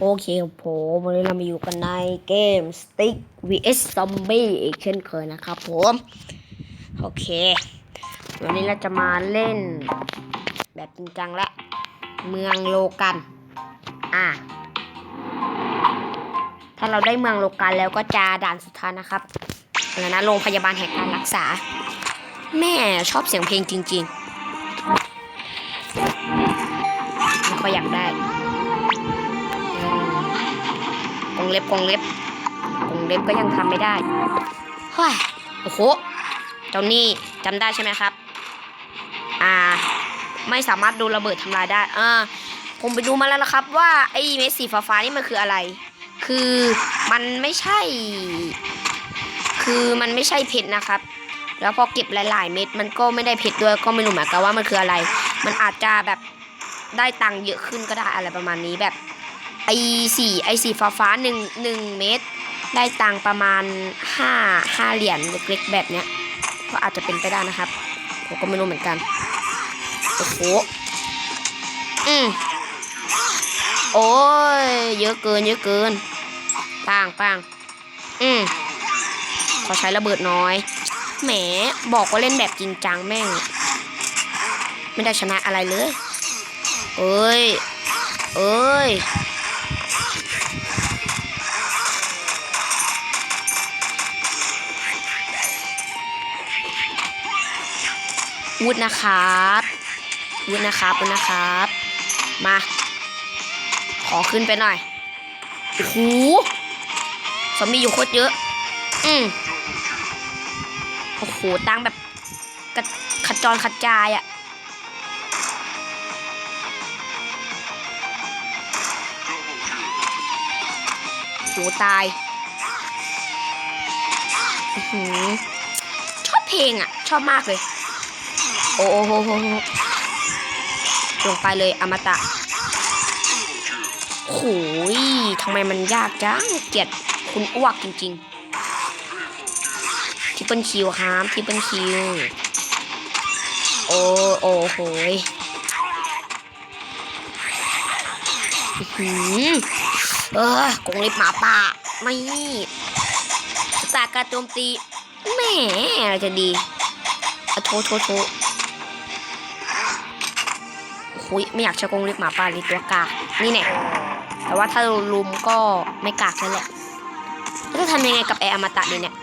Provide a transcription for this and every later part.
โอเคผมวันนี้เรามาอยู่กันในเกม Stick vs Zombie อีกเช่นเคยนะครับผม โอเค วันนี้เราจะมาเล่น แบบจริงจังและ เมืองโลกัน อะ ถ้าเราได้เมืองโลกันแล้วก็จะด่านสุดท้ายนะครับอะไรนะโรงพยาบาลแห่งการรักษา แม่ชอบเสียงเพลงจริงๆไม่ค่อยอยากได้ งเล็บกรงเล็บกรงเล็บก็ยังทำไม่ได้เฮ้ยโอ้โหเจ้านี่จำได้ใช่ไหมครับ อ่า ไม่สามารถดูระเบิดทำลายได้อ่าผมไปดูมาแล้วนะครับ ว่าไอ้เม็ดสีฟ้าๆนี่มันคืออะไร คือมันไม่ใช่ คือมันไม่ใช่เพชรนะครับ แล้วพอเก็บหลาย ๆ เม็ดมันก็ไม่ได้เพชรด้วยก็ไม่รู้เหมือนกันว่ามันคืออะไร มันอาจจะแบบได้ตังค์เยอะขึ้นก็ได้อะไรประมาณนี้แบบ ไอสี่ไอสีฟ้าฟ้าหนึ่งหนึ่งเมตร ได้ตังประมาณห้าห้าเหรียญเล็กๆแบบเนี้ย ก็อาจจะเป็นไปได้นะครับ ผมก็ไม่รู้เหมือนกัน โอ้โห อืมโอ้ย เยอะเกิน เยอะเกินปังปังอืมขอใช้ระเบิดน้อย แหม บอกว่าเล่นแบบจริงจังแม่ง ไม่ได้ชนะอะไรเลย เอ้ย เอ้ย วุฒนะครับวุฒนะครับวุฒนะครับ มา ขอขึ้นไปหน่อยโอ้โหซอมบี้อยู่โคตรเยอะ อืมโอ้โหตั้งแบบกระขจรขจายอะ่ะโหตายอือหือชอบเพลงอะ่ะ ชอบมากเลย โอ้โหโหโหลงไปเลยอมตะโอ้ยทำไมมันยากจัง เกียดคุณอ้วกจริงๆทิปเปิลคิวครับทิปเปิลคิว โอ้โอ้โหยหือเออกงเล็บหมาป่า ไม่สตาการโจมตีแหมอะไรจะดีอโทโทโท โอ้ยไม่อยากช้กงเล็บหมาป่าเลยตัวกากนี่แน่แต่ว่าถ้าลุมก็ไม่กากนั่นแหละแล้วจะทำยังไงกับแอร์อมตะดีเนี่ย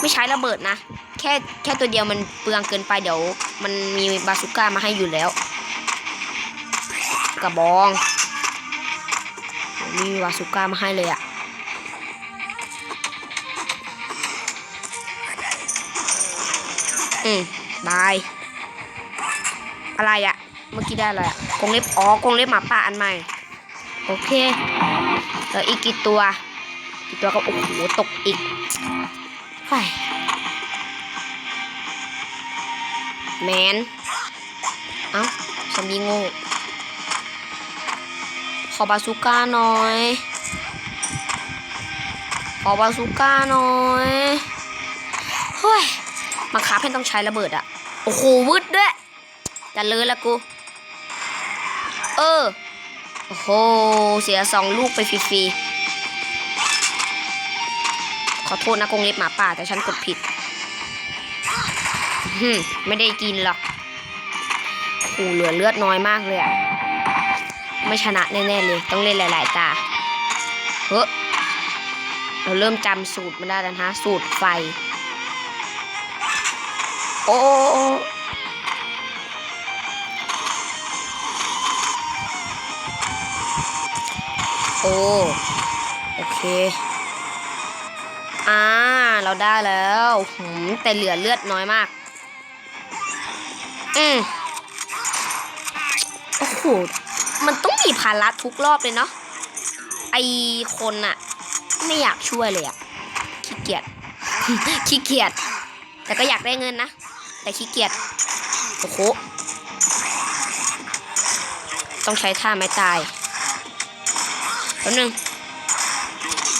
ไม่ใช้ระเบิดนะ แค่แค่ตัวเดียวมันเปลืองเกินไปเดี๋ยว มันมีบาซูก้ามาให้อยู่แล้ว กระบองมีบาซูก้ามาให้เลยอะอืมบาย อะไรอะเมื่อกี้ได้อะไรอะกงเล็บอ๋อกงเล็บหมาป่าอันใหม่ โอเคเหลืออีกกี่ตัวกี่ตัวก็โอ้โหตกอีกไฟแมนเอ้าซอมบี้โง่ขอบาซูก้าหน่อยขอบาซูก้าหน่อยเฮ้ยมาคับให้ต้องใช้ระเบิดอะโอ้โหวืดด้วย จะเลยละกู เออ โอ้โห เสียสองลูกไปฟรีๆ ขอโทษนะกงเล็บหมาป่า แต่ฉันกดผิดหึมไม่ได้กินหรอกโอ้โหเหลือเลือดน้อยมากเลยอะไม่ชนะแน่ๆเลย ต้องเล่นหลาย ๆ ตา เฮ้อเราเริ่มจำสูตรมาได้แล้วนะ สูตรไฟ โอ้ โอ้โอเค อ่า เราได้แล้วหืมแต่เหลือเลือดน้อยมาก อืมโอ้โห มันต้องมีภาระทุกรอบเลยเนาะ ไอคนอะไม่อยากช่วยเลยอะขี้เกียจ ขี้เกียจ แต่ก็อยากได้เงินนะ แต่ขี้เกียจ โอ้โห ต้องใช้ท่าไม้ตาย แป๊บนึง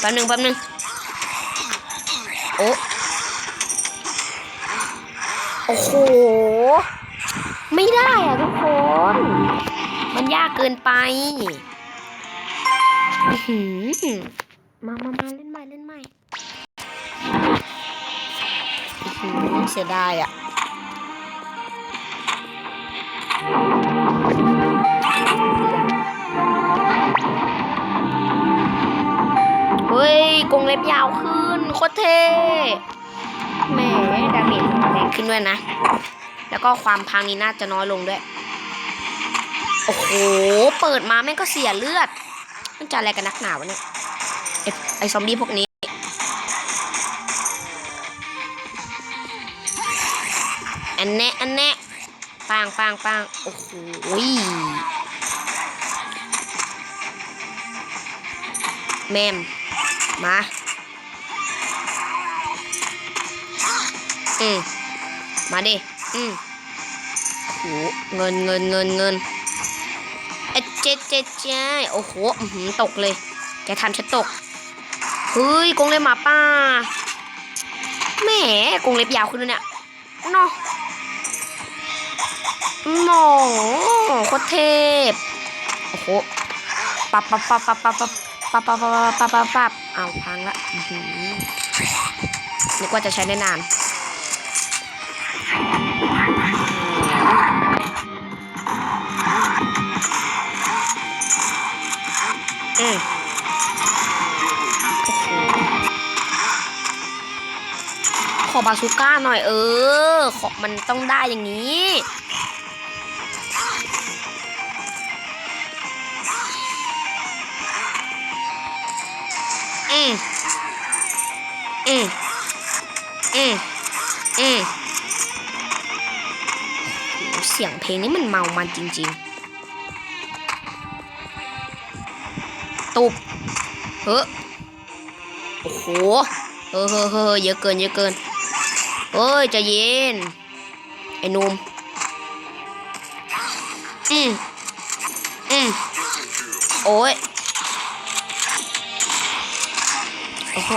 แป๊บนึงแป๊บนึงโอ้โอ้โห ไม่ได้อะทุกคน มันยากเกินไปมามามาเล่นใหม่เล่นใหม่เสียดายอะ กรงเล็บยาวขึ้นโคตรเท่แหมดาเมจแรงขึ้นด้วยนะ แล้วก็ความพังนี้น่าจะน้อยลงด้วย โอ้โห เปิดมาแม่งก็เสียเลือด มันจะอะไรกันนักหนาวะเนี่ย ไอไอซอมบี้พวกนี้ อันแนะอันแนะปางปางปางโอ้โหแมม มา อืม มาดิ อืมโอ้โหเงินเงินเงินเงินเอ็ดเจ็ดเจ็ดเจ้ยโอ้โหอื้อหือตกเลย แกทำฉันตก เฮ้ยกงเล็บหมาป่าแหมกงเล็บยาวขึ้นเนี่ยนาะหมอโคตรเทพ โอ้โหปับปับปับปับปับปับปับปับปับปับปับ ปับปับอ้าวพังละอื้อหือนึกว่าจะใช้ได้นานอืมโอ้โหขอบาซูก้าหน่อยเออ ขอมันต้องได้อย่างนี้ ลงนี้มันเมามันจริง ๆ ตุบเฮ้อโอ้โหเฮ้อเฮ้อเฮ้อเยอะเกิน เยอะเกินเฮ้ยจะเย็น ไอ้นุ่มอืมอืมโอ้ยโอ้โห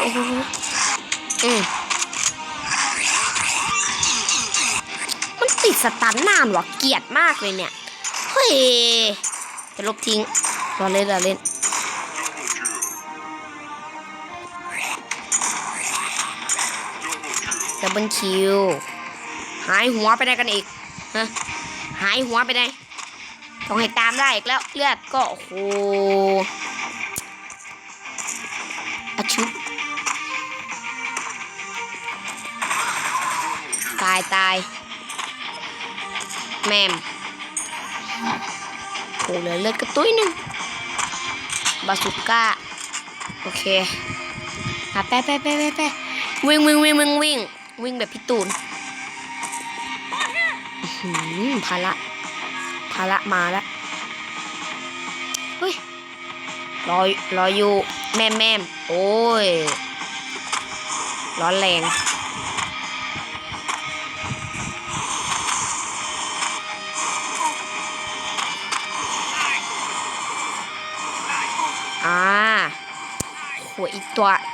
อืม สตันนานวะเกลียดมากเลยเนี่ย เฮ้ย จะลบทิ้งรอเล่นรอเล่น ดับเบิลคิว หายหัวไปได้กันอีกฮะหายหัวไปได้ต้องให้ตามได้อีกแล้ว เลือดก็ โอ้โหอะชุบตายตาย แมมโอ้เหลือเลือดกระตุ้ยหนึ่งบาสุก้า โอเคอะไปไปไปไปไปวิ่งวิ่งวิ่งวิ่งวิ่งวิ่งแบบพี่ตูนภาระภาระมาแล้วเฮ้ยรอรออยู่ แม่มแม่มโอ้ย ร้อนแรง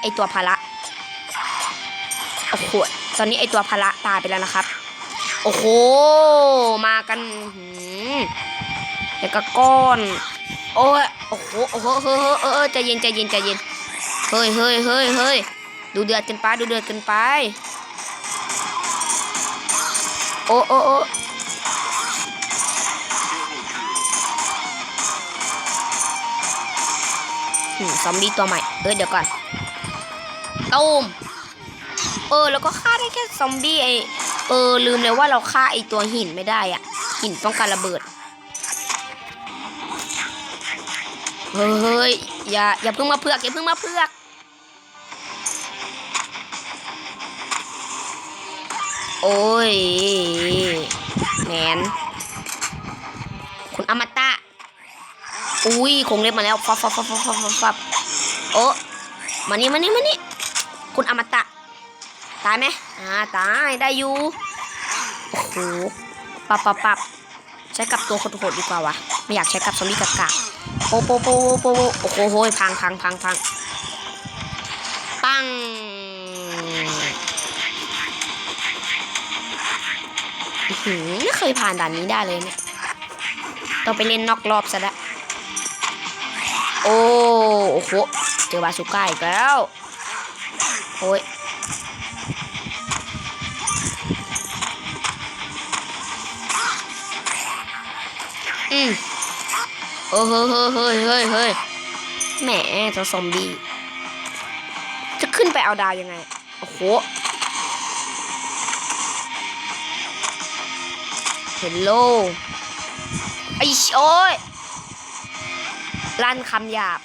ไอตัวพละโอ้โหตอนนี้ไอตัวพละตายไปแล้วนะครับ โอ้โห มากันหืมแล้วก็ก้อน โอ้ยโอ้โหโอ้โหเฮ้ยเฮ้ยเออเออใจเย็นใจเย็นใจเย็นเฮ้ยเฮ้ยเฮ้ยเฮ้ยดูเดือดกินไปดูเดือดกินไป โอ้โอ้โอ้ซอมบี้ตัวใหม่ เอ้ยเดี๋ยวก่อน ตูมเออ แล้วก็ฆ่าได้แค่ซอมบี้ไอเออ ลืมเลยว่าเราฆ่าไอตัวหินไม่ได้อะหินป้องกันระเบิด เฮ้ย อย่า อย่าเพิ่งมาเพือกอย่าเพิ่งมาเพือกโอ้ยแมนคุณอมตะ อุ้ยคงเล็บมาแล้วฟับฟับฟับฟับฟับฟับฟับโอ้มานี่มานี่มานี่ คุณอมตะ ตายไหมอ่าตายได้อยู่ โอ้โหปับปับปับใช้กับตัวโหดดีกว่าวะไม่อยากใช้กับซอมบี้กากาโปโปโปโปโปโอ้โหโหยพังพังพังพังปังหือไม่เคยผ่านด่านนี้ได้เลยเนี่ยต้องไปเล่นนอกรอบซะแล้วโอ้โอ้โหเจอบาสุก้าอีกแล้ว โอ้ยอืมเออเฮ้ยเฮ้ยเฮ้ยเฮ้ยเฮ้ยแหมเจ้าซอมบี้จะขึ้นไปเอาดาวยังไง โอ้โห เฮลโลไอ้ชโอ้ยลั่นคำหยาบ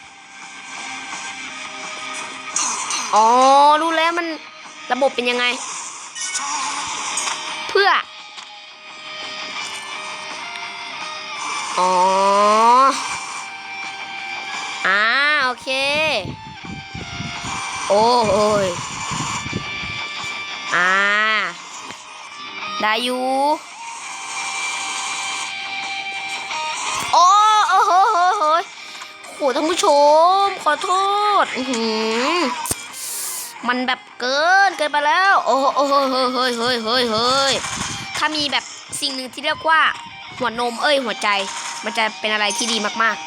อ๋อ รู้แล้วมันระบบเป็นยังไง เพื่อ อ๋อ อ่า โอเค โอ้ยอ่า ได้อยู่โอ้โอ้โหโหโหโหท่านผู้ชม ขอโทษ อือหือ มันแบบเกินเกินไปแล้วโอ้โหโอ้โหเฮ้ยเฮ้ยเฮ้ยเฮ้ยเฮ้ยถ้ามีแบบสิ่งหนึ่งที่เรียกว่า หัวนมเอ้ยหัวใจ มันจะเป็นอะไรที่ดีมากๆ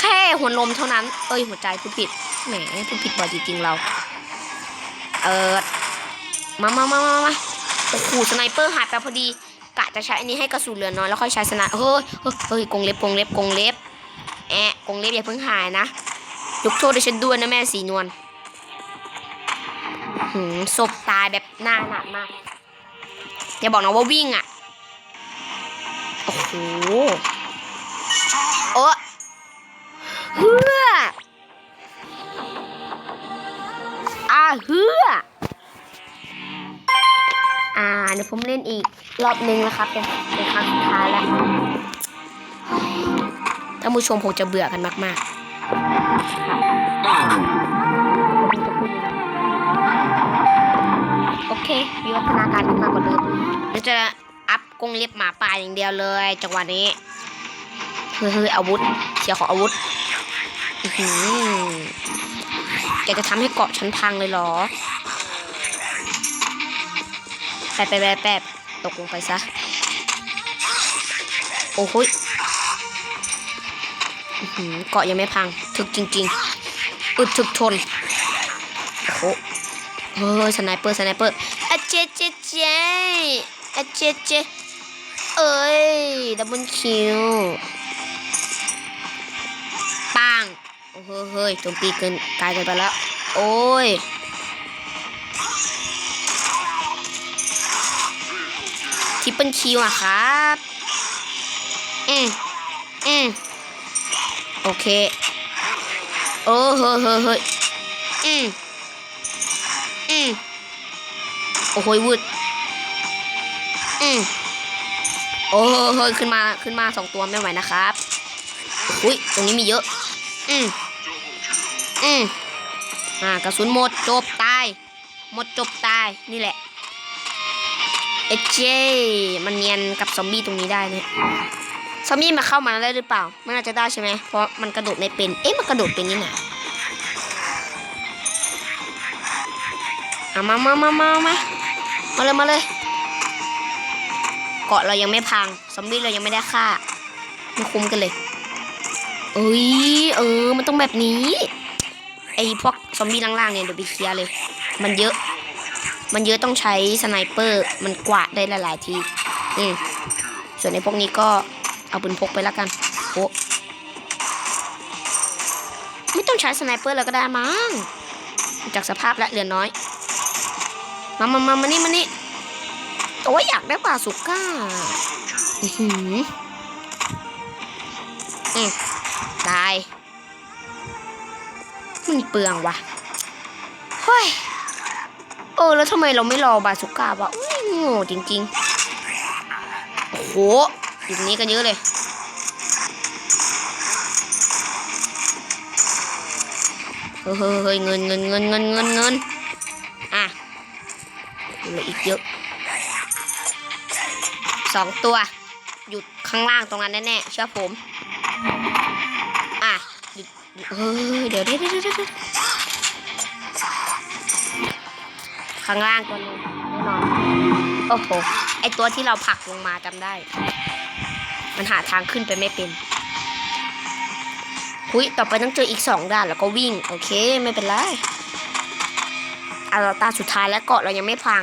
แค่หัวนมเท่านั้น เอ้ยหัวใจพูดผิดแหมพูดผิดบ่อยจริงๆเรา เออมามามามามาโอ้โหสไนเปอร์หายไปพอดี กะจะใช้อันนี้ให้กระสุนเหลือน้อยแล้วค่อยใช้สไนเฮ้ยเฮ้ยเฮ้ยกงเล็บกงเล็บกงเล็บแอะกงเล็บอย่าเพิ่งหายนะ ยกโทษให้ฉันด้วยนะแม่สีนวลหืมศพตายแบบหน้าหนักมากอย่าบอกนะว่าวิ่งอะ โอ้โหโอ้เฮืออาเฮืออ่าเดี๋ยวผมเล่นอีกรอบนึงนะครับ เป็นเป็นครั้งสุดท้ายแล้วท่านผู้ชมคงจะเบื่อกันมาก ๆ โอเควิวัฒนาการขึ้นมากกว่าเดิมเดี๋ยวจะอัพกงเล็บหมาป่าอย่างเดียวเลยจังหวะนี้เฮ้ยเฮ้ยอาวุธเสียของอาวุธอื้อหือแกจะทำให้เกาะฉันพังเลยเหรอแปบแปบแปบตกลงไปซะ โอ้โห เกาะยังไม่พัง ถึกจริง ๆ อึดถึกทน โอ้โหเฮ้ยสไนเปอร์สไนเปอร์อะเจเจเจอะเจเจเอ้ยดับเบิลคิวปังโอ้โหเฮ้ยโจมตีเกินกลายเกินไปแล้ว โอ้ยทิปเปิลคิวอะครับ อืมอืม โอเค โอ้เฮ้ยเฮ้ยเฮ้ยอืมอืมโอ้โหวืดอืมโอ้เฮ้ยขึ้นมาขึ้นมาสองตัวไม่ไหวนะครับอุ้ยตรงนี้มีเยอะ อืมอืมอ่ากระสุนหมดจบตาย หมดจบตายนี่แหละเอเจมันเนียนกับซอมบี้ตรงนี้ได้เนี่ย อมบี้มาเข้ามาได้หรือเปล่าม่น่าจจะได้ใช่ไหมเพราะมันกระโดดไม่เป็น เอ๊ะมันกระโดดเป็นนี่นะเอามามามามามามาเลยมาเลย เกาะเรายังไม่พัง ซอมบี้เรายังไม่ได้ฆ่าม่คุ้มกันเลย เอ้ยเออ มันต้องแบบนี้ ไอพวกซอมบี้ล่างๆเนี่ยเดี๋ยวไปเคลียร์เลย มันเยอะ มันเยอะต้องใช้สไนเปอร์ มันกวาดได้หลายๆที อืมส่วนในพวกนี้ก็ เอาปืนพกไปแล้วกันโอ้ไม่ต้องใช้สไนเปอร์แล้วก็ได้มั้งจากสภาพและเหลือน้อย มามามามานี่มานี่โอ้ยอยากได้ปลาสุก้าอือหืออืมตายมันเปลืองว่ะเฮ้ยเออแล้วทำไมเราไม่รอบาสุก้าวะอุ้ยโง่จริงๆโอ้โห อยู่ตรงนี้กันเยอะเลย เฮ้ยเงินเงินเงินเงินเงินเงินอะเหลืออีกเยอะสองตัวหยุดข้างล่างตรงนั้นแน่ๆเชื่อผม อะหยุดเฮ้ยเดี๋ยวเดี๋ยวเดี๋ยวเดี๋ยวข้างล่างตัวนึงแน่นอน โอ้โห ไอตัวที่เราผลักลงมาจำได้ มันหาทางขึ้นไปไม่เป็นหุยต่อไปต้องเจออีกสองด่านแล้วก็วิ่ง โอเคไม่เป็นไรอาราตาสุดท้ายแล้วเกาะเรายังไม่พัง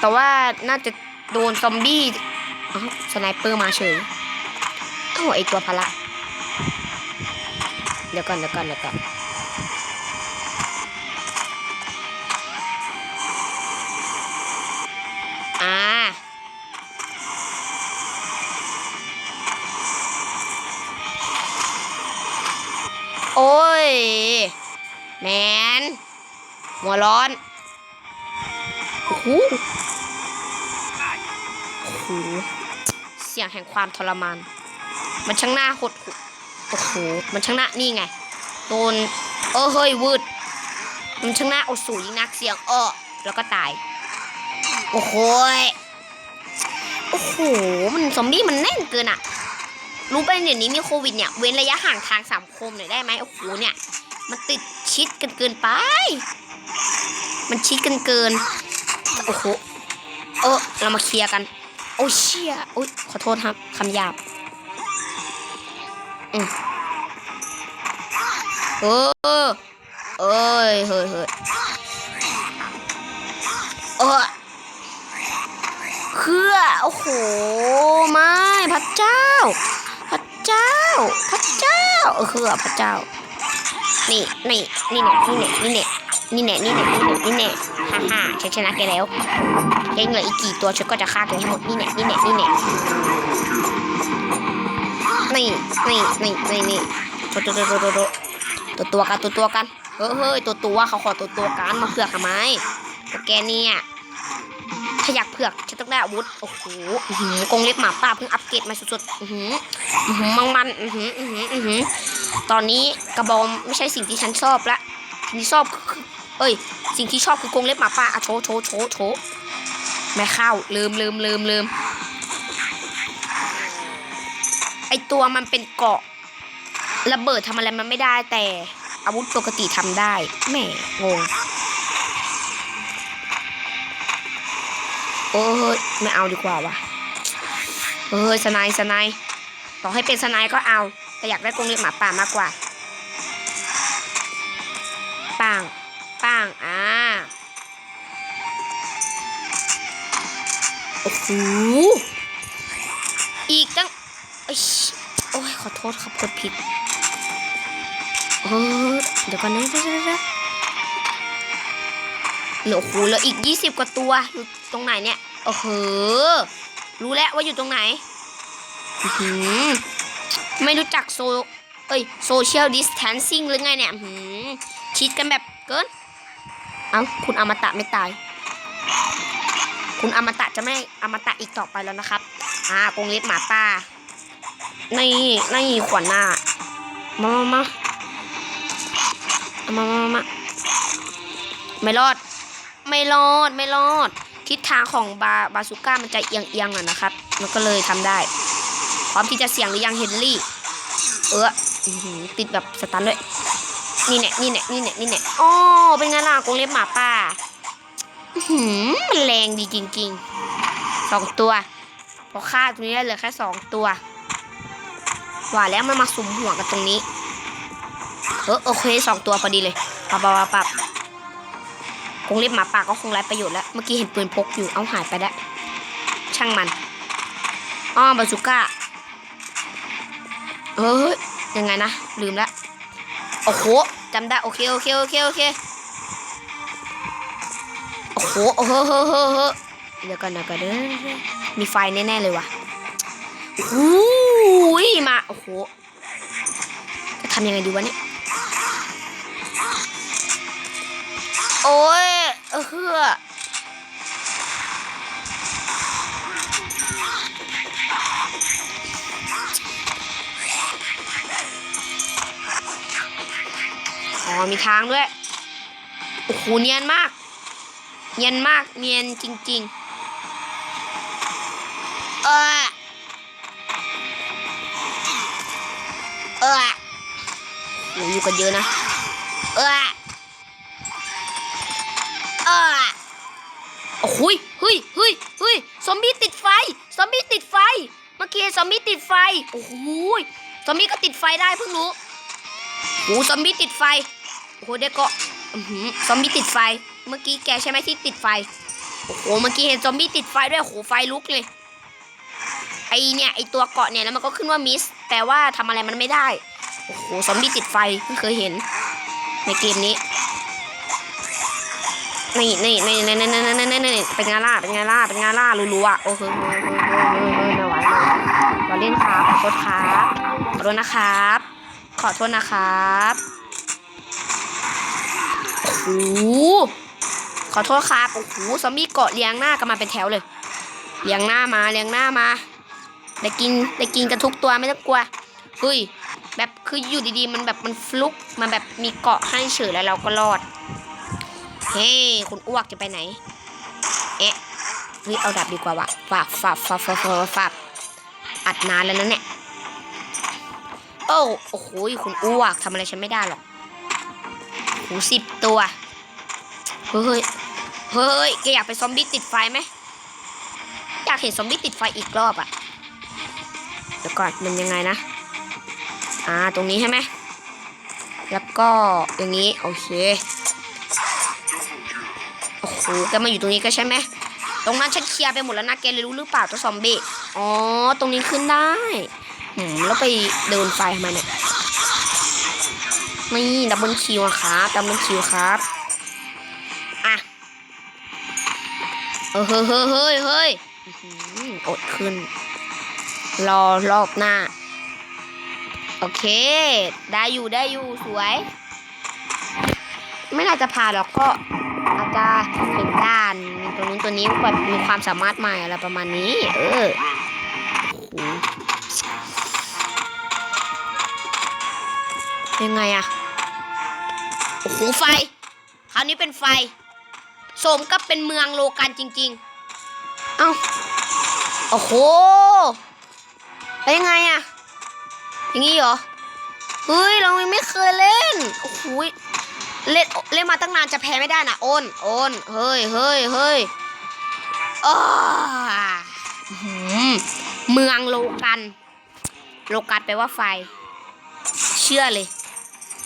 แต่ว่าน่าจะโดนซอมบี้สไนเปอร์มาเฉยเอ้าไอตัวพละ เดี๋ยวก่อนเดี๋ยวก่อนเดี๋ยวก่อน ร้อนโอ้โหโอ้โหเสียงแห่งความทรมาน มันช่างหน้าหดหูโอ้โหมันช่างหน้านี่ไงโดนเออเฮ้ยวืดมันช่างหน้าเอาสูยิ่งนักเสียงเออแล้วก็ตาย โอ้โหยโอ้โหมันซอมบี้มันแน่นเกินอะรู้ไปะเดี๋ยวนี้มีโควิดเนี่ย เว้นระยะห่างทางสังคมหน่อยได้ไหมโอ้โหเนี่ย มันติดชิดกันเกินไป มันชิดกันเกิน โอ้โห เออเรามาเคลียร์กัน โอ้เชี่ยโอ้ยขอโทษครับคำหยาบอืมเออเอ้ย เฮ้ยเฮ้ยเออเครือโอ้โห ไม่ พระเจ้า พระเจ้า พระเจ้า เออเครือพระเจ้า นี่ นี่ นี่เนี่ยนี่เนี่ยนี่เนี่ย นี่เนี่ยนี่เนี่ยนี่เนี่ยฮ่าฮ่าฉันชนะแกแล้วยังเหลืออีกกี่ตัวฉันก็จะฆ่าแกให้หมดนี่เนี่ยนี่เนี่ยนี่เนี่ยนี่นี่นี่นี่นี่ตัวตัวตัวตัวตัวตัวตัวกันตัวตัวกันเฮ้ยเฮ้ยตัวตัวเขาขอตัวตัวกันมาเผือกทำไมแกเนี่ยถ้าอยากเผือกฉันต้องได้อาวุธโอ้โหหืกงเล็บหมาป่าเพิ่งอัปเกรดมาสุดๆหืออือหืมันมันหืออือหืหืตอนนี้กระบองไม่ใช่สิ่งที่ฉันชอบละที่ชอบคือ เอ้ย สิ่งที่ชอบคือกรงเล็บหมาป่าอะโชว์โชว์โชว์โชว์ไม่เข้าลืมลืมลืมลืมไอตัวมันเป็นเกาะระเบิดทำอะไรมันไม่ได้แต่อาวุธปกติทำได้แหม่งงโอ้ยไม่เอาดีกว่าวะเฮ้ยสนด์สนด์ต่อให้เป็นสนด์ก็เอา แต่อยากได้กรงเล็บหมาป่ามากกว่าปัง หอีกตั้งเอ้ยโอ้ยขอโทษครับกดผิดเออเดี๋ยวก่อนนะเดี๋ยวเดี๋ยวเดี๋ยวเหลือโอ้โหเหลืออีกยี่สิบกว่าตัวอยู่ตรงไหนเนี่ยโอ้โหรู้แล้วว่าอยู่ตรงไหนหือไม่รู้จักโซเอ้ยโซเชียลดิสแทนซิ่งหรือไงเนี่ยหืมชิดกันแบบเกิน เอ้า คุณอมตะไม่ตาย คุณอมตะจะไม่อมตะอีกต่อไปแล้วนะครับ อ่ากงเล็บหมาป่าในี่นี่ขวัญหน้ามามามามามามามาไม่รอด ไม่รอด ไม่รอด ทิศทางของบาบาซูก้ามันจะเอียงเอียงอะนะครับ มันก็เลยทำได้ พร้อมที่จะเสี่ยงหรือยังเฮนรี่ เออติดแบบสตันด้วย นี่แน่นี่แน่นี่แน่นี่แน่อ๋อเป็นไงล่ะกงเล็บหมาป่า หือมันแรงดีจริงๆสองตัว พอฆ่าตรงนี้ได้เหลือแค่สองตัวว่าแล้วมันมาสุมหัวกันตรงนี้ เออโอเคสองตัวพอดีเลยปับปับปับปบกรงเล็บหมาป่าก็คงไร้ประโยชน์แล้ว เมื่อกี้เห็นปืนพกอยู่เอาหายไปแล้ว ช่างมันอ๋อบาซูก้าเฮ้ยยังไงนะ ลืมละโอ้โหจำได้ โอเค โอเค โอเค โอเค โอ้โหโอ้โหเฮ้เฮ้เฮ้เดี๋ยวกันเดี๋ยวกันเดี๋ยวมีไฟแน่ๆเลยว่ะโอ้ยมาโอ้โหจะทำยังไงดีวะเนี่ยโอ้ยเออเฮ้ออ๋อมีทางด้วยโอ้โหเนียนมาก เนียนมากเนียนจริง ๆ เออเออโหอยู่กันเยอะนะ เออเออโอ้โหยเฮ้ยเฮ้ยเฮ้ยซอมบี้ติดไฟ ซอมบี้ติดไฟมันมื่อกี้ซอมบี้ติดไฟ โอ้โหซอมบี้ก็ติดไฟได้เพิ่งรู้โอ้ซอมบี้ติดไฟ โอ้โหเด็กก็ซอมบี้ติดไฟ เมื่อกี้แกใช่ไหมที่ติดไฟ โอ้โห เมื่อกี้เห็นซอมบี้ติดไฟด้วยโอ้โหไฟลุกเลย ไอเนี่ยไอตัวเกาะเนี่ยแล้วมันก็ขึ้นว่ามิส แต่ว่าทำอะไรมันไม่ได้ โอ้โห ซอมบี้ติดไฟเพิ่งเคยเห็น ในเกมนี้ นี่นี่นี่นี่นี่นี่นี่นี่นี่เป็นไงล่ะเป็นไงล่ะเป็นไงล่ะรู้ๆอะโอ้โหเฮ้ยเฮ้ยเฮ้ยเฮ้ยเฮ้ยไม่ไหวไม่ไหวเราเล่นครับขอโทษครับขอโทษนะครับ ขอโทษนะครับโอ้ ขอโทษครับโอ้โหซอมบี้เกาะเรียงหน้ากันมาเป็นแถวเลยเรียงหน้ามาเรียงหน้ามาได้กินได้กินกันทุกตัวไม่ต้องกลัวเฮ้ยแบบคืออยู่ดีๆ มันแบบมันฟลุกมันแบบมีเกาะให้เฉยแล้วเราก็รอด เฮ้คุณอ้วกจะไปไหน เอ๊ะเฮ้ยเอาดับดีกว่าว่ะฝาบฝาบฝาบฝาบฝาบฝาอัดนานแล้วนะเนี่ยโอ้โอ้โหคุณอ้วกทำอะไรฉันไม่ได้หรอกโหสิบตัว เฮ้ย เฮ้ยแกอยากไปซอมบี้ติดไฟไหมอยากเห็นซอมบี้ติดไฟอีกรอบอะเดี๋ยวก่อนมันยังไงนะ อ่า ตรงนี้ใช่ไหมแล้วก็อย่างนี้ โอเค โอ้โหแกมาอยู่ตรงนี้ก็ใช่ไหมตรงนั้นฉันเคลียร์ไปหมดแล้วนะแกเลยรู้หรือเปล่าตัวซอมบี้ อ๋อ ตรงนี้ขึ้นได้หืมแล้วไปเดินไฟทำไมเนี่ย นี่ดับเบิลคิวอะครับ ดับเบิลคิวครับ เออเฮ้ยเฮ้ยเฮ้ยเฮ้ยอดขึ้น รอรอบหน้า โอเค ได้อยู่ได้อยู่สวย ไม่น่าจะผ่านหรอกก็อาจจะเห็นด้านมีตัวนู้นตัวนี้แบบมีความสามารถใหม่อะไรประมาณนี้ เออยังไงอะโอ้โหไฟ คราวนี้เป็นไฟ สมกับเป็นเมืองโลกันจริง ๆ เอ้า โอ้โหแล้วยังไงอะอย่างงี้เหรอ เฮ้ย เรายังไม่เคยเล่น โอ้โหเล่นเล่นมาตั้งนานจะแพ้ไม่ได้นะโอนโอนเฮ้ยเฮ้ยเฮ้ยอ้าอื้อหือเมืองโลกัน โลกันแปลว่าไฟ เชื่อเลย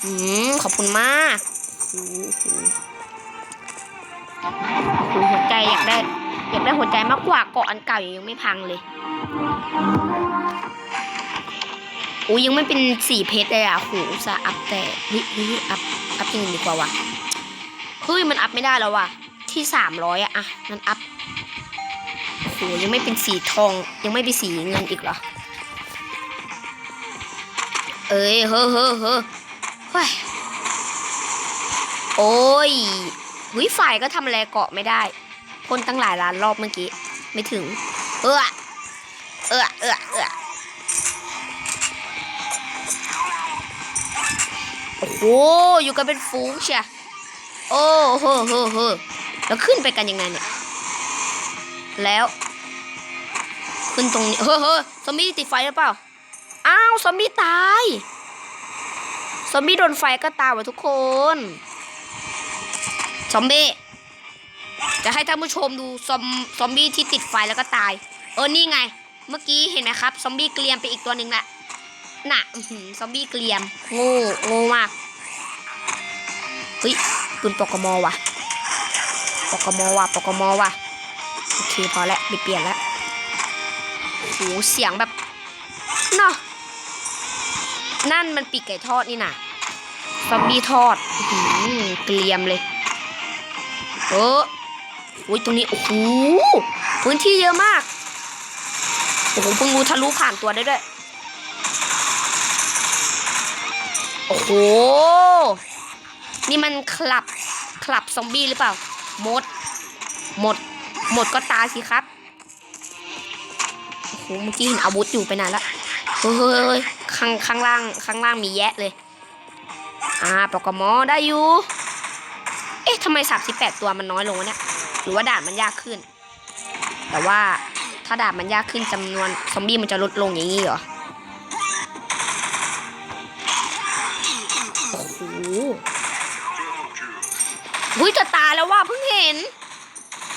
อืม ขอบคุณมาก อยากได้อยากได้หัวใจมากกว่าเกาะอันเก่ายังไม่พังเลยอุ้ยังไม่เป็นสีเพชรเลยอะโหส่าอัพแต่เฮ้ยเฮ้ยอัพอัพจริงดีกว่าว่ะเฮ้ยมันอัพไม่ได้แล้วว่ะที่สามร้อยอะอะมันอัพโอ้โหยังไม่เป็นสีทอง ยังไม่เป็นสีเงินอีกเหรอเอ้ยเฮ้อเฮ้อเฮ้อเฮ้ยโอ้ยหุยฝ่ายก็ทำอะไรเกาะไม่ได้ พ่นตั้งหลายล้านรอบเมื่อกี้ ไม่ถึง เออเออเออเออโอ้โหอยู่กันเป็นฝูงเชียโอ้โหโหโหแล้วขึ้นไปกันยังไงเนี่ย แล้ว ขึ้นตรงนี้ เฮ้เฮ้ซอมบี้ติดไฟหรือเปล่า อ้าว ซอมบี้ตาย ซอมบี้โดนไฟก็ตายวะทุกคน ซอมบี้ จะให้ท่านผู้ชมดูซอมซอมบี้ที่ติดไฟแล้วก็ตาย เออนี่ไง เมื่อกี้เห็นไหมครับ ซอมบี้เกลียมไปอีกตัวหนึ่งละน่ะซอมบี้เกลียมโง่โง่มากเฮ้ยปืนปกมว่ะปกมว่ะปกมว่ะโอเคพอแล้วไปเปลี่ยนแล้วโอ้โหเสียงแบบเนาะนั่นมันปีกไก่ทอดนี่น่ะซอมบี้ทอดอืเกลียมเลยเออ อุ้ยตรงนี้โอ้โหพื้นที่เยอะมากโอ้โหเพิ่งรู้ทะลุผ่านตัวได้ด้วยโอ้โหนี่มันคลับคลับซอมบี้หรือเปล่าหมดหมดหมดก็ตายสิครับโอ้โหเมื่อกี้เห็นอาวุธอยู่ไปไหนละเฮ้ยข้างข้างล่างข้างล่างมีแยะเลยอ่าปกมอได้อยู่เอ๊ะทำไมสามสิบแปดตัวมันน้อยลงวะเนี่ย หรือว่าด่านมันยากขึ้น แต่ว่าถ้าด่านมันยากขึ้นจำนวนซอมบี้มันจะลดลงอย่างนี้เหรอโอ้โหหุ้ยจะตายแล้วว่าเพิ่งเห็น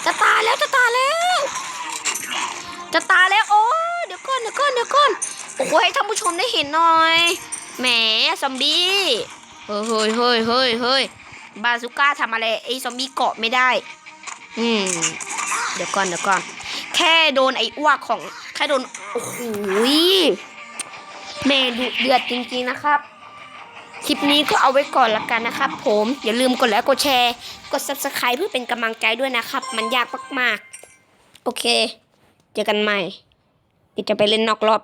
จะตายแล้วจะตายแล้ว จะตายแล้วโอ้เดี๋ยวก่อนเดี๋ยวก่อนเดี๋ยวก่อนโอ้โหให้ท่านผู้ชมได้เห็นหน่อยแหมซอมบี้เฮ้ยเฮ้ยเฮ้ยเฮ้ยเฮ้ยบาซูก้าทำอะไรไอ้ซอมบี้เกาะไม่ได้ อืม เดี๋ยวก่อนเดี๋ยวก่อน แค่โดนไอ้อ้วกของ แค่โดน โอ้โหยแม่ดุเดือดจริงๆนะครับ คลิปนี้ก็เอาไว้ก่อนละกันนะครับ ผม อย่าลืมกดไลค์กดแชร์ กด subscribe เพื่อเป็นกำลังใจด้วยนะครับ มันยากมากๆ โอเค เจอกันใหม่เดี๋ยวจะไปเล่นนอกรอบ